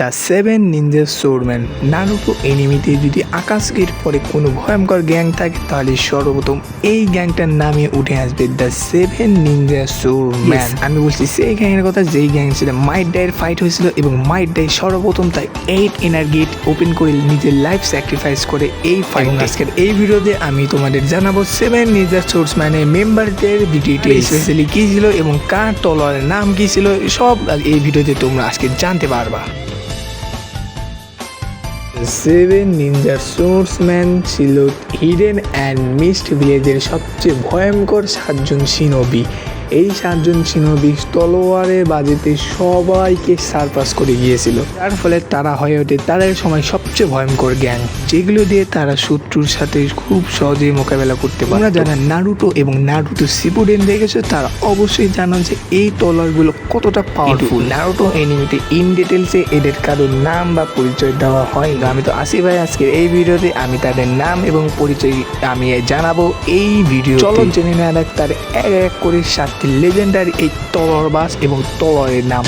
The seven ninja swordsman Naruto এনিমিতে যদি আকাশকের পরে কোনো ভয়ঙ্কর গ্যাং থাকে তাহলে সর্বপ্রথম এই গ্যাংটার নামে উঠে আসবে দ্য সেভেন নিনজা সোরম্যান। আমি বলছি সেই গ্যাংয়ের কথা যেই গ্যাং ছিল মাইট ডাইয়ের ফাইট হয়েছিল এবং মাইট ডাই সর্বপ্রথম তাই এইট এনার গেট ওপেন করে নিজের লাইফ স্যাক্রিফাইস করে এই ফাইট আজকের এই ভিডিওতে আমি তোমাদের জানাব সেভেন নিনজা সোর্সম্যানের মেম্বারদের ডিটেইলস স্পেশালি কী ছিল এবং কার তলোয়ারের নাম কী ছিল সব এই ভিডিওতে তোমরা আজকে জানতে পারবা। সেভেন নিনজার সোর্সম্যান ছিল হিডেন অ্যান্ড মিস্ট ভিলেজের সবচেয়ে ভয়ঙ্কর সাতজন সিনবি এই সাতজন সিনবি তলোয়ারের বাজেতে সবাইকে সারপাস করে গিয়েছিল। যার ফলে তারা হয়ে ওঠে তাদের সময় সবচেয়ে ভয়ঙ্কর গ্যাং যেগুলো দিয়ে তারা শত্রুর সাথে খুব সহজেই মোকাবেলা করতে পারে যারা নারুটো এবং নারুটো সিপুডেন দেখেছ? তারা অবশ্যই জানো যে এই তলোয়ারগুলো কতটা পাওয়ারফুল নারুটো এনিমিতে ইন ডিটেলসে এদের কারোর নাম বা পরিচয় দেওয়া হয় না আমি তো আসি ভাই আজকের এই ভিডিওতে। আমি তাদের নাম এবং পরিচয় আমি জানাব এই ভিডিও চলো জেনে নেওয়া যাক তার এক এক করে সাতটি লেজেন্ডারি এই তলোয়ার বাস এবং তলোয়ারের নাম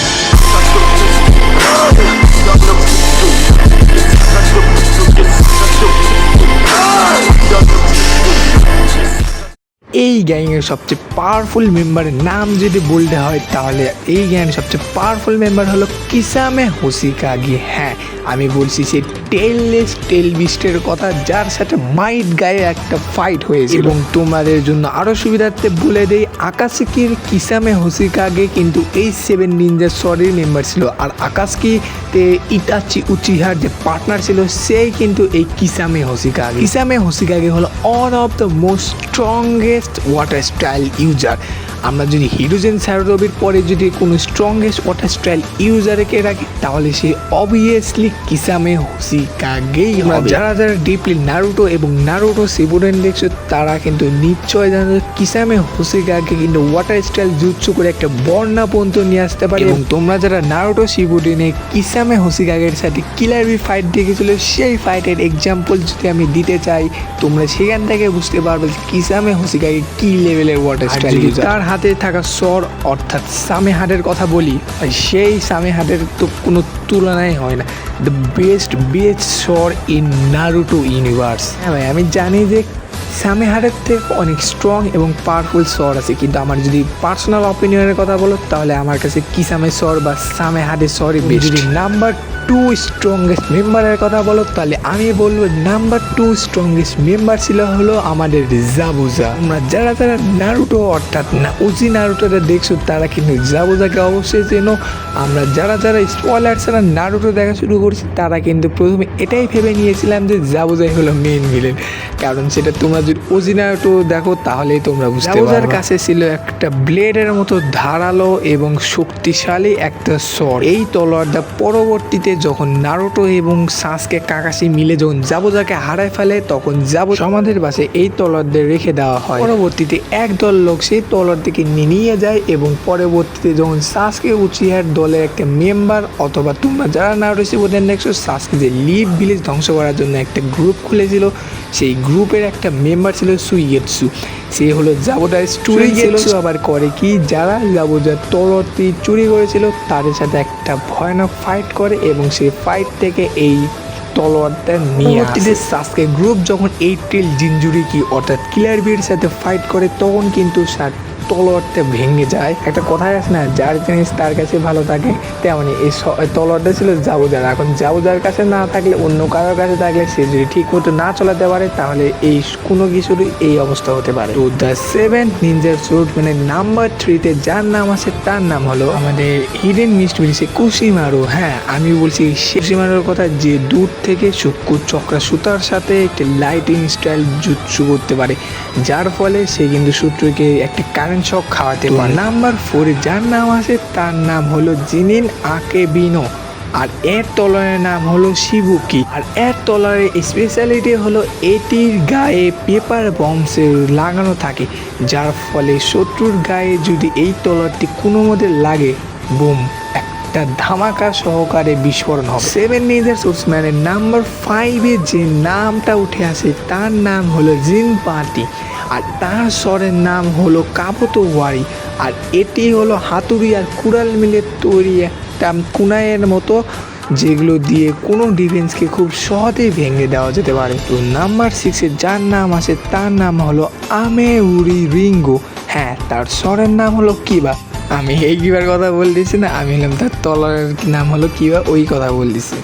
এই গ্যাংয়ের সবচেয়ে পাওয়ারফুল মেম্বারের নাম যদি বলতে হয় তাহলে এই গ্যাংয়ের সবচেয়ে পাওয়ারফুল মেম্বার হলো কিসামে হোসিকাগি হ্যাঁ আমি বলছি সেই টেললেস টেল বিস্টের কথা যার সাথে মাইট গায়ে একটা ফাইট হয়েছে এবং তোমাদের জন্য আরও সুবিধার্থে বলে দেই আকাশিকির কিসামে হোসিকাগে কিন্তু এই সেভেন নিনজা সরির মেম্বার ছিল। আর আকাশকিতে ইটাচি উচিহার যে পার্টনার ছিল সেই কিন্তু এই কিসামে হোসিকাগে কিসামে হোসিকাগে হলো one of the most strongest water style user আমরা যদি হিরোজেন স্যারোবির পরে যদি কোনো স্ট্রংগেস্ট ওয়াটার স্টাইল ইউজারকে রাখি তাহলে সে অবভিয়াসলি কিসামে হোসিকাগেই হবে। যারা যারা ডিপলি নারুটো এবং নারুটো সিবুডেন দেখছ তারা কিন্তু নিশ্চয় জানো কিসামে হোসিকাগে কিন্তু ওয়াটার স্টাইল জুৎসু করে একটা বর্ণা পর্যন্ত নিয়ে আসতে পারে। এবং তোমরা যারা নারুটো সিবুডেনে কিসামে হোসিকাগের সাথে কিলারবি ফাইট দেখেছিল সেই ফাইটের এক্সাম্পল যদি আমি দিতে চাই তোমরা সেখান থেকে বুঝতে পারবে যে কিসামে হোসিকাগে কি লেভেলের ওয়াটার স্টাইল তার হাতে থাকা স্বর অর্থাৎ সামে হাটের কথা বলি সেই সামে হাটের তো কোনো তুলনাই হয় না। দ্য বেস্ট বেস্ট স্বর ইন নারুটো ইউনিভার্স হ্যাঁ ভাই আমি জানি যে হাটের থেকে অনেক স্ট্রং এবং পাওয়ারফুল স্বর আছে কিন্তু আমার যদি পার্সোনাল অপিনিয়নের কথা বলো তাহলে আমার কাছে কিসামে স্বর বা সামে হাটের স্বরই যদি নাম্বার টু স্ট্রংগেস্ট মেম্বারের কথা বলো, তাহলে আমি বলব নাম্বার টু স্ট্রংগেস্ট মেম্বার ছিল হলো আমাদের জাবুজা। আমরা যারা যারা নারুটো অর্থাৎ না, উজি নারুটোটা দেখছ, তারা কিন্তু জাবুজাকে অবশ্যই চেনো। আমরা যারা যারা স্পয়লার ছাড়া নারুটো দেখা শুরু করছি, তারা কিন্তু প্রথমে এটাই ভেবে নিয়েছিলাম যে জাবুজাই হলো মেন ভিলেন কারণ সেটা তোমরা যদি উজি নারুটো দেখো, তাহলেই তোমরা বুঝতে জাবুজার কাছে ছিল একটা ব্লেডের মতো ধারালো এবং শক্তিশালী একটা স্বর এই তলোয়ারটা পরবর্তীতে যখন নারুটো এবং সাসকে কাকাশি মিলে যখন জাবুজাকে হারায় ফেলে, তখন জাবু সমাধির পাশে এই তলোয়ারদের রেখে দেওয়া হয়। পরবর্তীতে একদল লোক সেই তলোয়ারটিকে নিয়ে যায় এবং পরবর্তীতে যখন সাসকে উচিহার দলের একটা মেম্বার অথবা তোমরা যারা নারুটো শিবুদেন দেখছ, সাসকে যে লিভ ভিলেজ ধ্বংস করার জন্য একটা গ্রুপ খুলেছিল, সেই গ্রুপের একটা মেম্বার ছিল সুইয়েটসু সে হলো জাবোটার চুরি গেছিল আবার করে কি? যারা জাবোজার তরতি চুরি করেছিল তাদের সাথে একটা ভয়ানক ফাইট করে এবং সেই ফাইট থেকে এই তলোয়ারটা নিয়ে সাসকে গ্রুপ যখন এই টেল জিঞ্জুরি কি অর্থাৎ কিলার বিয়ের সাথে ফাইট করে তখন কিন্তু সাত তলোয়ারটা ভেঙে যায়। একটা কথাই আছে না, যার জিনিস তার কাছে ভালো থাকে, তেমনি এই স- তলোয়ারটা ছিল জাবুজার এখন জাবুজার কাছে না থাকলে, অন্য কারোর কাছে থাকলে সে যদি ঠিক মতো না চলাতে পারে, তাহলে এই কোনো কিছুরই এই অবস্থা হতে পারে। তো দ্য সেভেন নিনজার সুট মানে নাম্বার থ্রিতে যার নাম আছে, তার নাম হলো আমাদের হিডেন মিস্ট বিলিসে কুশিমারু। হ্যাঁ আমি বলছি কুশিমারুর কথা, যে দূর থেকে চক্ষু চক্রা সুতার সাথে একটি লাইটিং স্টাইল জুৎসু করতে পারে। যার ফলে সে কিন্তু সূত্রকে একটা কারেন্ট শক খাওয়াতে পারে নাম্বার ফোরে যার নাম আছে, তার নাম হলো জিনিন আকে বিনো আর এর তলারের নাম হলো শিবুকি। আর এর তলারের স্পেশালিটি হলো এটির গায়ে পেপার বম্বসের লাগানো থাকে, যার ফলে শত্রুর গায়ে যদি এই তলারটি কোনো মতে লাগে বুম একটা ধামাকা সহকারে বিস্ফোরণ হবে। সেভেন নিজের সোর্সম্যানের নাম্বার ফাইভে যে নামটা উঠে আসে, তার নাম হলো জিন পার্টি। আর তার স্বরের নাম হলো কাবতো ওয়ারি আর এটি হলো হাতুড়ি আর কুড়াল মিলে তৈরি একটা কুনাইয়ের মতো, যেগুলো দিয়ে কোনো ডিফেন্সকে খুব সহজেই ভেঙে দেওয়া যেতে পারে। তো নাম্বার সিক্সে যার নাম আছে তার নাম হলো আমে রিঙ্গো। হ্যাঁ তার স্বরের নাম হলো কিবা। আমি এই কিবার কথা বল বলতেছি না? আমি হলাম তার তলার নাম হলো কিবা ওই কথা বল বলতেছি।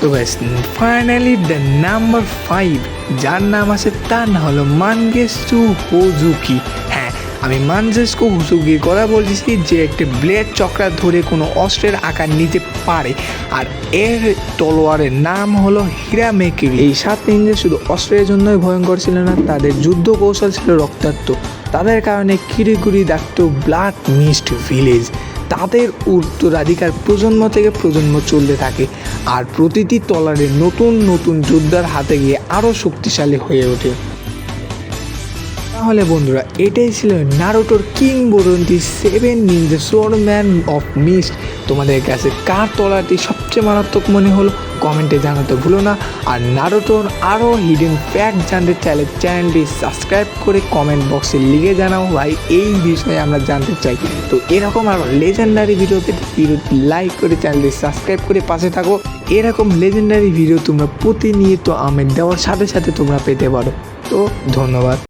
তো guys finally the number five যার নাম আছে তার হলো মানগেসু হোজুকি। আমি মানজেস্কো হুসুকির কথা বলছি যে একটি ব্লেড চক্রা ধরে কোনো অস্ত্রের আকার নিতে পারে। আর এর তলোয়ারের নাম হলো হীরা হিরামেকিরি। এই সাত নিঞ্জা শুধু অস্ত্রের জন্যই ভয়ঙ্কর ছিল না, তাদের যুদ্ধ কৌশল ছিল রক্তাক্ত। তাদের কারণে কিরিগুড়ি ডাকত ব্লাড মিস্ট ভিলেজ। তাদের উত্তরাধিকার প্রজন্ম থেকে প্রজন্ম চলতে থাকে। আর প্রতিটি তলারে নতুন নতুন যোদ্ধার হাতে গিয়ে আরও শক্তিশালী হয়ে ওঠে। তাহলে বন্ধুরা, এটাই ছিল নারুটোর কিংবদন্তি seven ninja swordsman of mist তোমাদের কাছে কার তলাটি সবচেয়ে মারাত্মক মনে হলো, কমেন্টে জানাতে ভুলো না। আর নারুটোর আরও হিডেন ফ্যাক্ট জানতে চাইলে চ্যানেলটি সাবস্ক্রাইব করে কমেন্ট বক্সে লিখে জানাও। ভাই, এই বিষয়ে আমরা জানতে চাই। তো এরকম আরও লেজেন্ডারি ভিডিও পেতে ভিডিওটি লাইক করে চ্যানেলটি সাবস্ক্রাইব করে পাশে থাকো। এরকম লেজেন্ডারি ভিডিও তোমরা প্রতিনিয়ত আমি দেওয়ার সাথে সাথে তোমরা পেতে পারো। তো ধন্যবাদ।